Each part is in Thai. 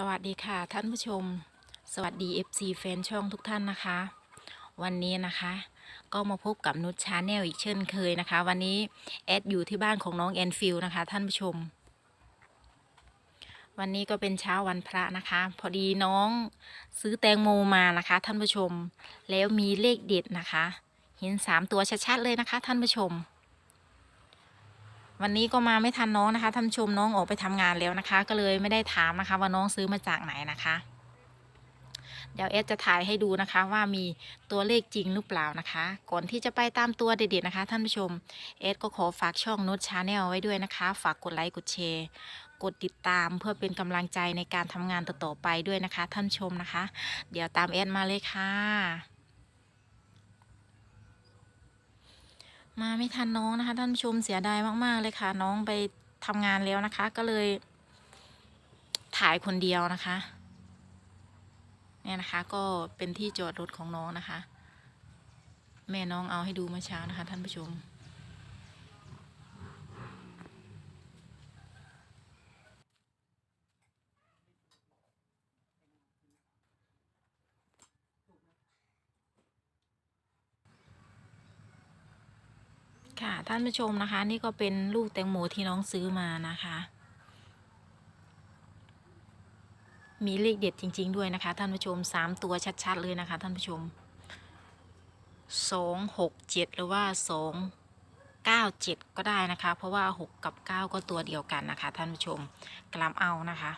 สวัสดีค่ะท่านผู้ชม สวัสดี FC แฟนช่องทุกท่านนะคะ วันนี้นะคะ ก็มาพบกับนุชชาแนลอีกเช่นเคยนะคะ วันนี้แอดอยู่ที่บ้านของน้องแอนฟิลนะคะ ท่านผู้ชม วันนี้ก็เป็นเช้าวันพระนะคะ พอดีน้องซื้อแตงโมมานะคะ ท่านผู้ชม แล้วมีเลขเด็ดนะคะ เห็นสามตัวชัดๆเลยนะคะ ท่านผู้ชม วันนี้ก็มาไม่ทันน้องนะคะท่านชมน้องออกไปทำงานแล้วนะคะ ก็เลยไม่ได้ถามนะคะ ว่าน้องซื้อมาจากไหนนะคะ เดี๋ยวเอสจะถ่ายให้ดูนะคะ ว่ามีตัวเลขจริงหรือเปล่านะคะ ก่อนที่จะไปตามตัวเด็ดๆนะคะ ท่านผู้ชมเอสก็ขอฝากช่องนุชชาแนลไว้ด้วยนะคะ ฝากกดไลค์กดแชร์กดติดตามเพื่อเป็นกำลังใจในการทำงานต่อๆไปด้วยนะคะ ท่านชมนะคะ เดี๋ยวตามเอสมาเลยค่ะ มาไม่ทันน้องนะคะ ท่านผู้ชมเสียดายมากๆเลยค่ะ น้องไปทำงานแล้วนะคะ ก็เลย ถ่ายคนเดียวนะคะ เนี่ยนะคะ ก็เป็นที่จอดรถของน้องนะคะ แม่น้องเอาให้ดูเมื่อเช้านะคะ ท่านผู้ชม ค่ะท่านผู้ชมนะคะ นี่ก็เป็นลูกแตงโมที่น้องซื้อมานะคะ มีเลขเด็ดจริง ๆ ด้วยนะคะ ท่านผู้ชมสามตัวชัด ๆ เลยนะคะ ท่านผู้ชมสองหกเจ็ดหรือว่าสองเก้าเจ็ดก็ได้นะคะ เพราะว่าหกกับเก้าก็ตัวเดียวกันนะคะ ท่านผู้ชมกลัมเอานะคะ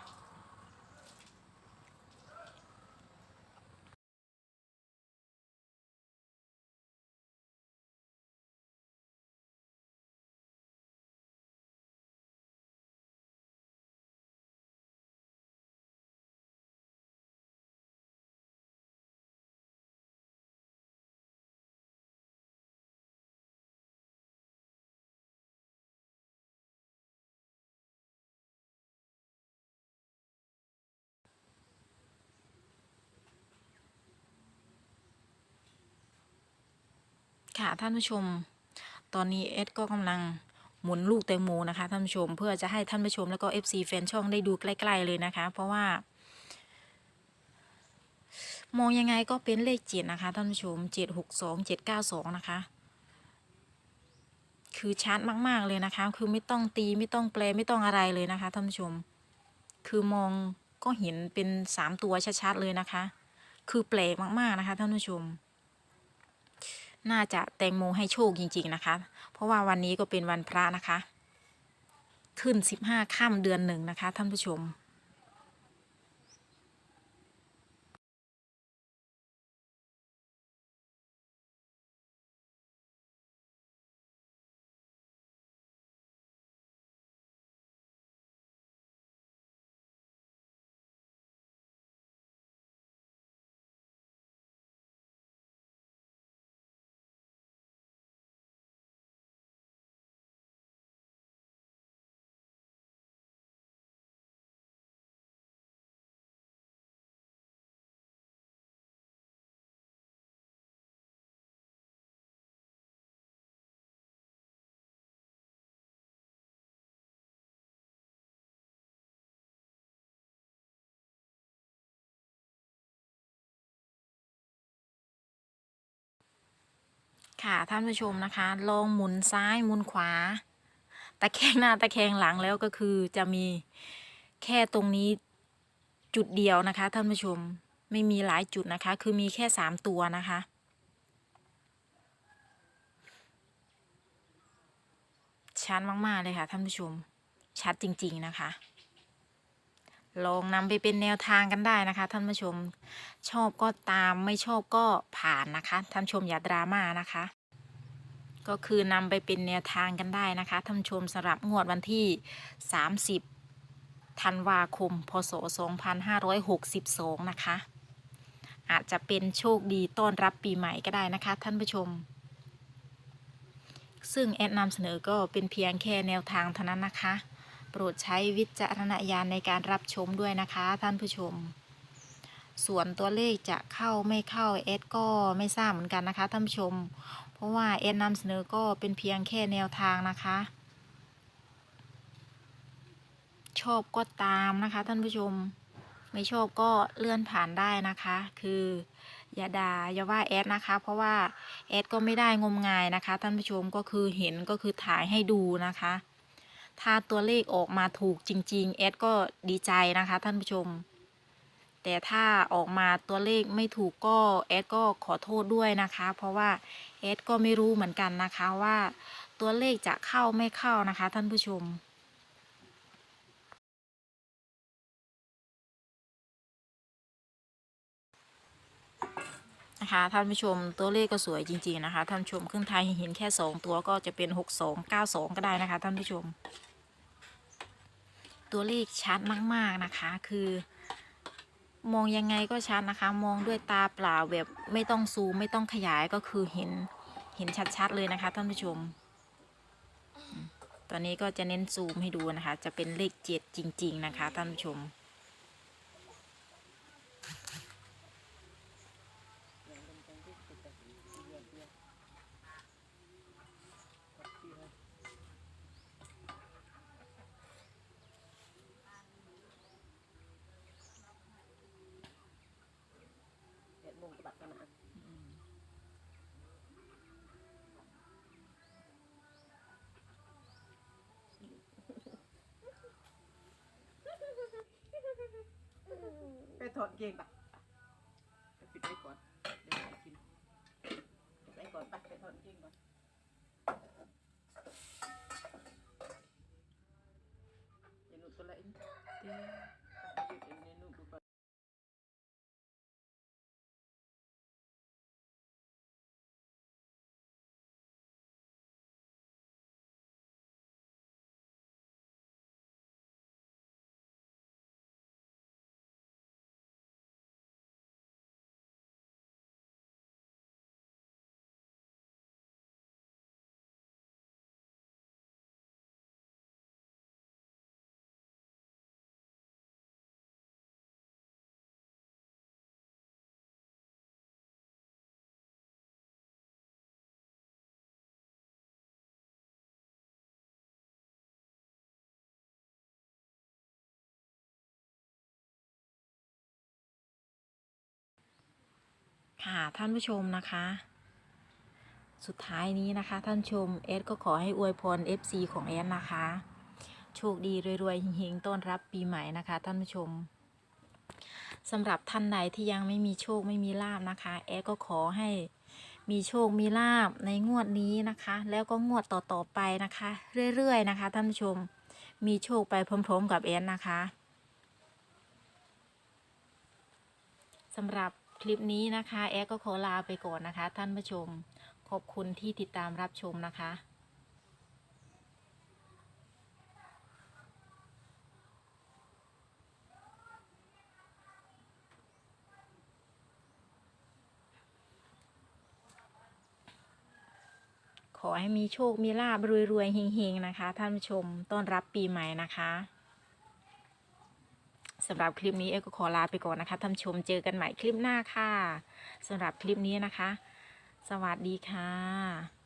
ค่ะท่านผู้ชม ตอนนี้เอสก็กำลังหมุนลูกแตงโมนะคะท่านผู้ชม เพื่อจะให้ท่านผู้ชมแล้วก็ FC แฟนช่องได้ดูใกล้ ๆ เลยนะคะ เพราะว่ามองยังไงก็เป็นเลขเจ็ดนะคะท่านผู้ชมเจ็ดหกสองเจ็ดเก้าสองนะคะ คือชัดมากๆเลยนะคะ คือไม่ต้องตีไม่ต้องแปลไม่ต้องอะไรเลยนะคะท่านผู้ชม คือมองก็เห็นเป็นสามตัวชัดๆเลยนะคะ คือแปลกมากๆนะคะท่านผู้ชม น่าจะแตงโมให้โชคจริง ๆ นะคะ เพราะว่าวันนี้ก็เป็นวันพระนะคะ ขึ้นสิบห้าค่ำเดือนหนึ่งนะคะ ท่านผู้ชม ค่ะท่านผู้ชมนะคะ ลองหมุนซ้ายหมุนขวาตะแคงหน้าตะแคงหลังแล้วก็คือจะมีแค่ตรงนี้จุดเดียวนะคะท่านผู้ชมไม่มีหลายจุดนะคะ คือมีแค่สามตัวนะคะ ชัดมาก ๆ เลยค่ะท่านผู้ชม ชัดจริง ๆ นะคะ ลองนำไปเป็นแนวทางกันได้นะคะ ท่านผู้ชมชอบก็ตามไม่ชอบก็ผ่านนะคะ ท่านชมอย่าดราม่านะคะ ก็คือนำไปเป็นแนวทางกันได้นะคะ ท่านชมสำหรับงวดวันที่ 30ธันวาคม พศ 2562 นะคะ อาจจะเป็นโชคดีต้อนรับปีใหม่ก็ได้นะคะ ท่านผู้ชม ซึ่งแอดนำเสนอก็เป็นเพียงแค่แนวทางเท่านั้นนะคะ โปรดใช้วิจารณญาณในการรับชมด้วยนะคะ ท่านผู้ชม ส่วนตัวเลขจะเข้าไม่เข้าเอสก็ไม่ทราบเหมือนกันนะคะ ท่านผู้ชม เพราะว่าเอสนำเสนอก็เป็นเพียงแค่แนวทางนะคะ ชอบก็ตามนะคะ ท่านผู้ชม ไม่ชอบก็เลื่อนผ่านได้นะคะ คืออย่าด่าอย่าว่าแอดนะคะ เพราะว่าแอดก็ไม่ได้งมงายนะคะ ท่านผู้ชมก็คือเห็นก็คือถ่ายให้ดูนะคะ ถ้าตัวเลขออกมาถูกจริง ๆ แอดก็ดีใจนะคะ ท่านผู้ชม แต่ถ้าออกมาตัวเลขไม่ถูกก็แอดก็ขอโทษด้วยนะคะ เพราะว่าแอดก็ไม่รู้เหมือนกันนะคะว่าตัวเลขจะเข้าไม่เข้านะคะ ท่านผู้ชมนะคะท่านผู้ชมตัวเลขก็สวยจริง ๆ นะคะ ท่านผู้ชมเครื่องไทยเห็นแค่สองตัวก็จะเป็นหกสองเก้าสองก็ได้นะคะ ท่านผู้ชม ตัวเลขชัดมากๆนะคะ คือ มองยังไงก็ชัดนะคะ มองด้วยตาเปล่าแบบไม่ต้องซูมไม่ต้องขยายก็คือเห็นเห็นชัดๆเลยนะคะท่านผู้ชม ตอนนี้ก็จะเน้นซูมให้ดูนะคะ จะเป็นเลขเจ็ดจริง ๆ นะคะท่านผู้ชม เจ็ดโมงกบัดกันนะไปถ อดเกงปะไปปิดไว้ก่อนเดี๋ยวไปกินปิดไว้ก่อนไปไปถอดเกงก่อนอย่าหนุตัวละอินเดี๋ยว ค่ะท่านผู้ชมนะคะ สุดท้ายนี้นะคะ ท่านชมเอสก็ขอให้อวยพร FC ของเอสนะคะ โชคดีรวยๆเฮงๆต้อนรับปีใหม่นะคะ ท่านผู้ชมสำหรับท่านใดที่ยังไม่มีโชคไม่มีลาบนะคะเอสก็ขอให้มีโชคมีลาบในงวดนี้นะคะ แล้วก็งวดต่อๆไปนะคะ เรื่อยๆนะคะ ท่านผู้ชมมีโชคไปพร้อมๆกับเอสนะคะสำหรับ คลิปนี้นะคะ แอดก็ขอลาไปก่อนนะคะ ท่านผู้ชม ขอบคุณที่ติดตามรับชมนะคะขอให้มีโชค มีลาบรวยๆเฮงๆ นะคะ ท่านผู้ชม ต้อนรับปีใหม่นะคะ สำหรับคลิปนี้เอ็ก็ขอลาไปก่อนนะคะท่านชมเจอกันใหม่คลิปหน้าค่ะสำหรับคลิปนี้นะคะ สวัสดีค่ะ